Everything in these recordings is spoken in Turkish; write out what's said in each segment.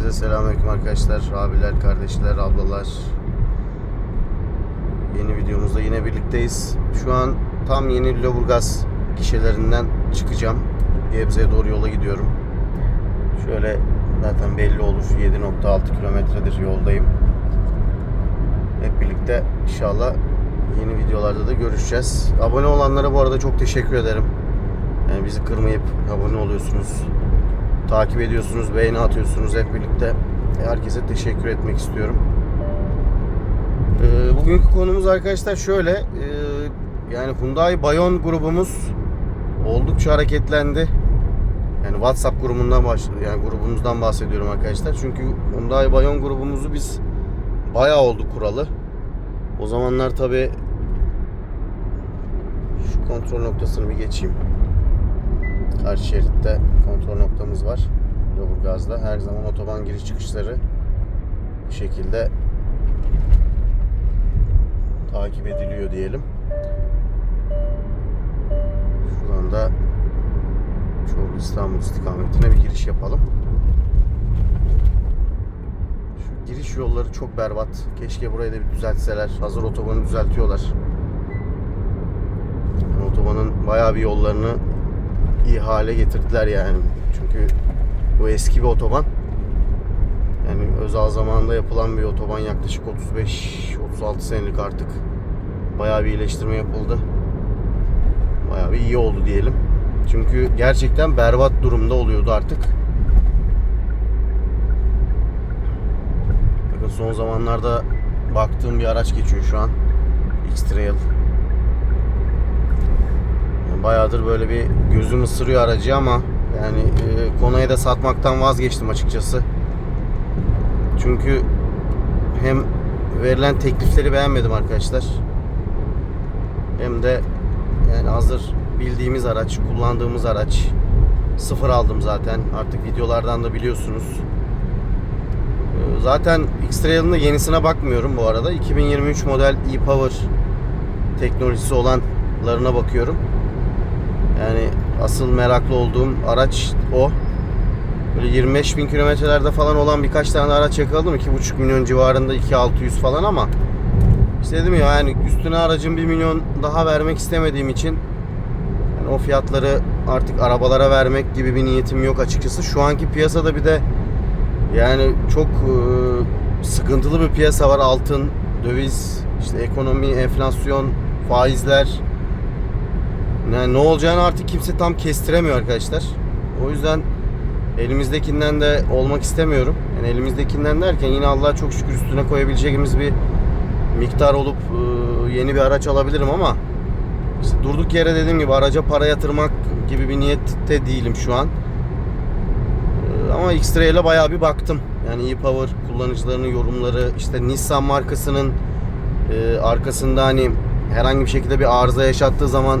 Herkese selamünaleyküm arkadaşlar, abiler, kardeşler, ablalar. Yeni videomuzda yine birlikteyiz. Şu an tam yeni Lüleburgaz gişelerinden çıkacağım. Gebze'ye doğru yola gidiyorum. Şöyle zaten belli olur 7.6 kilometredir yoldayım. Hep birlikte inşallah yeni videolarda da görüşeceğiz. Abone olanlara bu arada çok teşekkür ederim. Yani bizi kırmayıp abone oluyorsunuz takip ediyorsunuz, beğeni atıyorsunuz hep birlikte. Herkese teşekkür etmek istiyorum. Ee, bugünkü konumuz arkadaşlar şöyle. ee, yani Hyundai Bayon grubumuz oldukça hareketlendi. Yani WhatsApp grubundan baş, yani grubumuzdan bahsediyorum arkadaşlar. Çünkü Hyundai Bayon grubumuzu biz bayağı oldu kuralı. O zamanlar tabi şu kontrol noktasını bir geçeyim. Karşı şeritte kontrol noktamız var. Lüleburgaz'da. Her zaman otoban giriş çıkışları bu şekilde takip ediliyor diyelim. Şuradan da Çorlu İstanbul istikametine bir giriş yapalım. Şu giriş yolları çok berbat. Keşke burayı da bir düzeltseler. Hazır otobanı düzeltiyorlar. Yani otobanın bayağı bir yollarını iyi hale getirdiler yani. Çünkü bu eski bir otoban. Yani özel zamanında yapılan bir otoban yaklaşık 35-36 senelik artık. Bayağı bir iyileştirme yapıldı. Bayağı bir iyi oldu diyelim. Çünkü gerçekten berbat durumda oluyordu artık. Bakın son zamanlarda baktığım bir araç geçiyor şu an. X-Trail. Bayağıdır böyle bir gözüm ısırıyor aracı ama yani e, Kona'ya da satmaktan vazgeçtim açıkçası. Çünkü hem verilen teklifleri beğenmedim arkadaşlar. Hem de yani hazır bildiğimiz araç, kullandığımız araç. Sıfır aldım zaten. Artık videolardan da biliyorsunuz. E, Zaten X-Trail'ın yenisine bakmıyorum bu arada. 2023 model e-Power teknolojisi olanlarına bakıyorum. Yani asıl meraklı olduğum araç o. Böyle 25 bin kilometrelerde falan olan birkaç tane araç yakaladım. 2,5 milyon civarında 2600 falan ama işte dedim ya yani üstüne aracın 1 milyon daha vermek istemediğim için yani o fiyatları artık arabalara vermek gibi bir niyetim yok açıkçası. Şu anki piyasada bir de yani çok e, sıkıntılı bir piyasa var. Altın, döviz, işte ekonomi, enflasyon, faizler. Yani ne olacağını artık kimse tam kestiremiyor arkadaşlar. O yüzden elimizdekinden de olmak istemiyorum. Yani elimizdekinden derken yine Allah'a çok şükür üstüne koyabileceğimiz bir miktar olup e, yeni bir araç alabilirim ama işte durduk yere dediğim gibi araca para yatırmak gibi bir niyette değilim şu an. E, Ama X-Trail'e bayağı bir baktım. Yani e-Power kullanıcılarının yorumları, işte Nissan markasının e, arkasında hani herhangi bir şekilde bir arıza yaşattığı zaman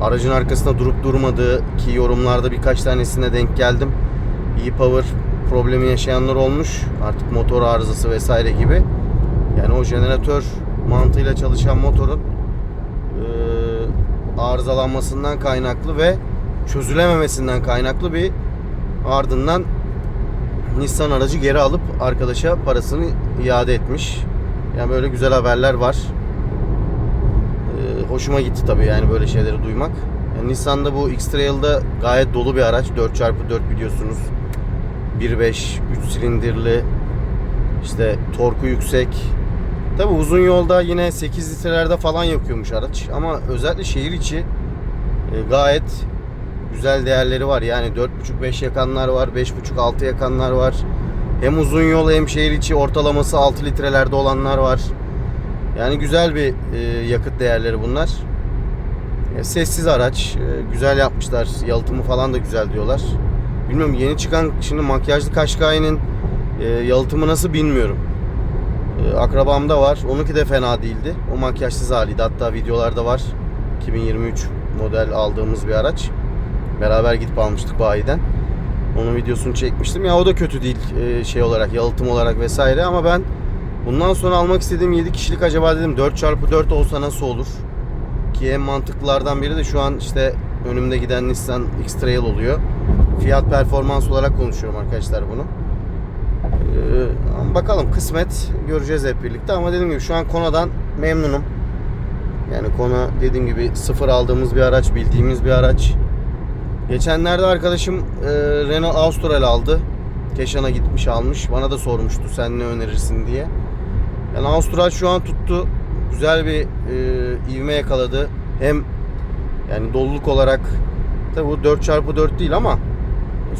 aracın arkasında durup durmadığı ki yorumlarda birkaç tanesine denk geldim. E-Power problemi yaşayanlar olmuş. Artık motor arızası vesaire gibi. Yani o jeneratör mantığıyla çalışan motorun e, arızalanmasından kaynaklı ve çözülememesinden kaynaklı bir ardından Nissan aracı geri alıp arkadaşa parasını iade etmiş. Yani böyle güzel haberler var. Hoşuma gitti tabii yani böyle şeyleri duymak. Yani Nissan'da bu X-Trail'da gayet dolu bir araç. 4x4 biliyorsunuz. 1.5 3 silindirli işte torku yüksek. Tabi uzun yolda yine 8 litrelerde falan yakıyormuş araç ama özellikle şehir içi e, gayet güzel değerleri var. Yani 4.5-5 yakanlar var, 5.5-6 yakanlar var. Hem uzun yol hem şehir içi ortalaması 6 litrelerde olanlar var. Yani güzel bir e, yakıt değerleri bunlar. E, sessiz araç, e, güzel yapmışlar. Yalıtımı falan da güzel diyorlar. Bilmiyorum yeni çıkan şimdi makyajlı Kaşkay'ın e, yalıtımı nasıl bilmiyorum. E, akrabamda var. Onunki de fena değildi. O makyajsız haliydi. Hatta videolarda var. 2023 model aldığımız bir araç. Beraber gidip almıştık bayiden. Onun videosunu çekmiştim. Ya o da kötü değil e, şey olarak, yalıtım olarak vesaire ama ben bundan sonra almak istediğim 7 kişilik acaba dedim 4x4 olsa nasıl olur? Ki en mantıklılardan biri de şu an işte önümde giden Nissan X-Trail oluyor. Fiyat performans olarak konuşuyorum arkadaşlar bunu. Ee, bakalım kısmet göreceğiz hep birlikte ama dediğim gibi şu an Kona'dan memnunum. Yani Kona dediğim gibi sıfır aldığımız bir araç, bildiğimiz bir araç. Geçenlerde arkadaşım e, Renault Austral aldı. Keşan'a gitmiş almış. Bana da sormuştu sen ne önerirsin diye. Yani Austral şu an tuttu. Güzel bir e, ivme yakaladı. Hem yani doluluk olarak tabi bu 4x4 değil ama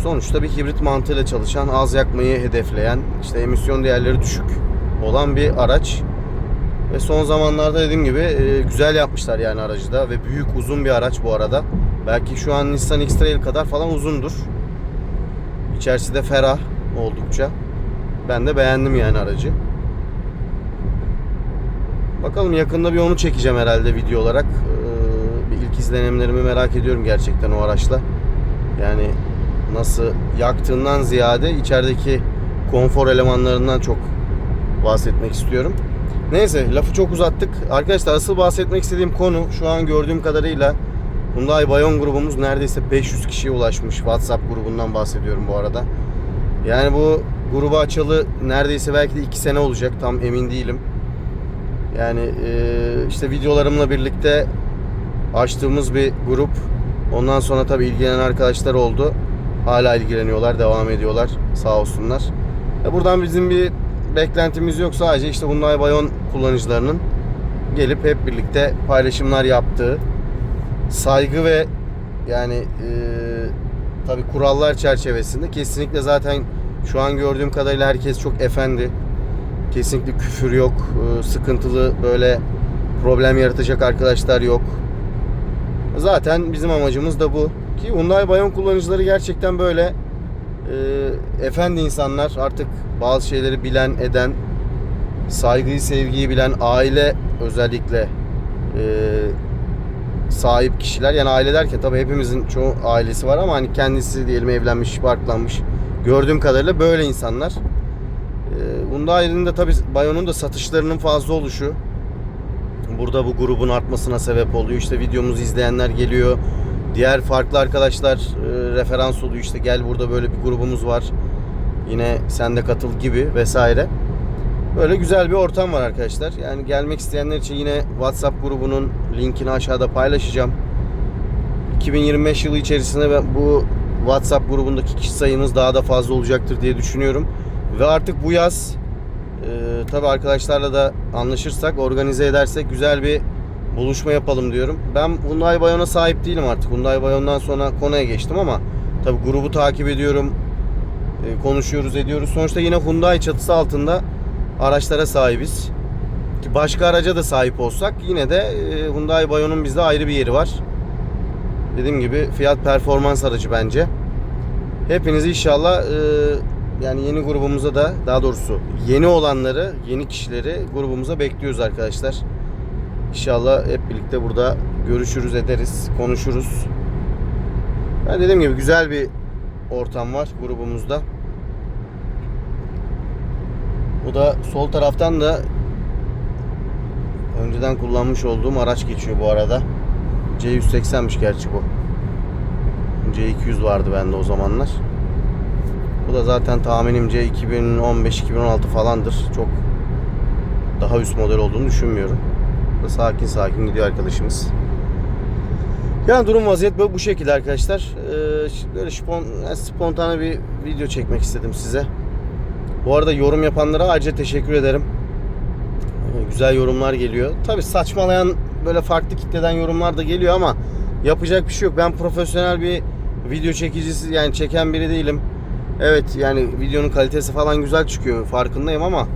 sonuçta bir hibrit mantığıyla çalışan, az yakmayı hedefleyen, işte emisyon değerleri düşük olan bir araç. Ve son zamanlarda dediğim gibi e, güzel yapmışlar yani aracı da ve büyük uzun bir araç bu arada. Belki şu an Nissan X-Trail kadar falan uzundur. İçerisi de ferah oldukça. Ben de beğendim yani aracı. Bakalım yakında bir onu çekeceğim herhalde video olarak. Ee, bir ilk izlenimlerimi merak ediyorum gerçekten o araçla. Yani nasıl yaktığından ziyade içerideki konfor elemanlarından çok bahsetmek istiyorum. Neyse lafı çok uzattık. Arkadaşlar asıl bahsetmek istediğim konu şu an gördüğüm kadarıyla Hyundai Bayon grubumuz neredeyse 500 kişiye ulaşmış. WhatsApp grubundan bahsediyorum bu arada. Yani bu grubu açalı neredeyse belki de 2 sene olacak. Tam emin değilim. Yani e, işte videolarımla birlikte açtığımız bir grup. Ondan sonra tabii ilgilenen arkadaşlar oldu. Hala ilgileniyorlar, devam ediyorlar. Sağ olsunlar. E, buradan bizim bir beklentimiz yok. Sadece işte Hyundai Bayon kullanıcılarının gelip hep birlikte paylaşımlar yaptığı saygı ve yani e, tabi kurallar çerçevesinde kesinlikle zaten şu an gördüğüm kadarıyla herkes çok efendi. Kesinlikle küfür yok. e, sıkıntılı böyle problem yaratacak arkadaşlar yok. Zaten bizim amacımız da bu. Ki Hyundai Bayon kullanıcıları gerçekten böyle e, efendi insanlar. Artık bazı şeyleri bilen, eden, saygıyı, sevgiyi bilen, aile özellikle e, sahip kişiler. Yani aile derken tabii hepimizin çoğu ailesi var ama hani kendisi diyelim evlenmiş, barklanmış. Gördüğüm kadarıyla böyle insanlar. Bunda ayrında tabii Bayon'un da satışlarının fazla oluşu burada bu grubun artmasına sebep oluyor. İşte videomuzu izleyenler geliyor. Diğer farklı arkadaşlar e, referans oluyor. İşte gel burada böyle bir grubumuz var. Yine sen de katıl gibi vesaire. Böyle güzel bir ortam var arkadaşlar. Yani gelmek isteyenler için yine WhatsApp grubunun linkini aşağıda paylaşacağım. 2025 yılı içerisinde bu WhatsApp grubundaki kişi sayımız daha da fazla olacaktır diye düşünüyorum. Ve artık bu yaz e, tabi arkadaşlarla da anlaşırsak, organize edersek güzel bir buluşma yapalım diyorum. Ben Hyundai Bayon'a sahip değilim artık. Hyundai Bayon'dan sonra Kona'ya geçtim ama tabi grubu takip ediyorum. E, konuşuyoruz, ediyoruz. Sonuçta yine Hyundai çatısı altında araçlara sahibiz. Ki başka araca da sahip olsak yine de e, Hyundai Bayon'un bizde ayrı bir yeri var. Dediğim gibi fiyat performans aracı bence. Hepinizi inşallah e, yani yeni grubumuza da daha doğrusu yeni olanları, yeni kişileri grubumuza bekliyoruz arkadaşlar. İnşallah hep birlikte burada görüşürüz, ederiz, konuşuruz. Ben dediğim gibi güzel bir ortam var grubumuzda. Bu da sol taraftan da önceden kullanmış olduğum araç geçiyor bu arada. C180'miş gerçi bu. C200 vardı bende o zamanlar. Bu da zaten tahminimce 2015-2016 falandır. Çok daha üst model olduğunu düşünmüyorum. Da sakin sakin gidiyor arkadaşımız. Yani durum vaziyet böyle bu şekilde arkadaşlar. Ee, böyle spon, spontane bir video çekmek istedim size. Bu arada yorum yapanlara ayrıca teşekkür ederim. Ee, Güzel yorumlar geliyor. Tabi saçmalayan böyle farklı kitleden yorumlar da geliyor ama yapacak bir şey yok. Ben profesyonel bir video çekicisi yani çeken biri değilim. Evet yani videonun kalitesi falan güzel çıkıyor farkındayım ama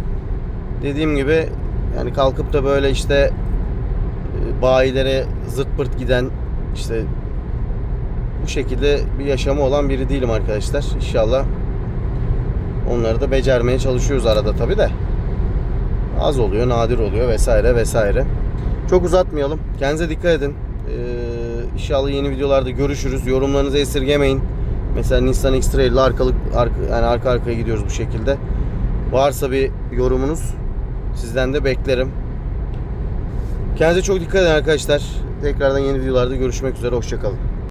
dediğim gibi yani kalkıp da böyle işte e, bayilere zırt pırt giden işte bu şekilde bir yaşamı olan biri değilim arkadaşlar. İnşallah onları da becermeye çalışıyoruz arada tabi de. Az oluyor, nadir oluyor vesaire vesaire. Çok uzatmayalım. Kendinize dikkat edin. Ee, inşallah yeni videolarda görüşürüz. Yorumlarınızı esirgemeyin. Mesela Nissan X-Trail arkalık, arka, yani arka arkaya gidiyoruz bu şekilde. Varsa bir yorumunuz sizden de beklerim. Kendinize çok dikkat edin arkadaşlar. Tekrardan yeni videolarda görüşmek üzere. Hoşçakalın.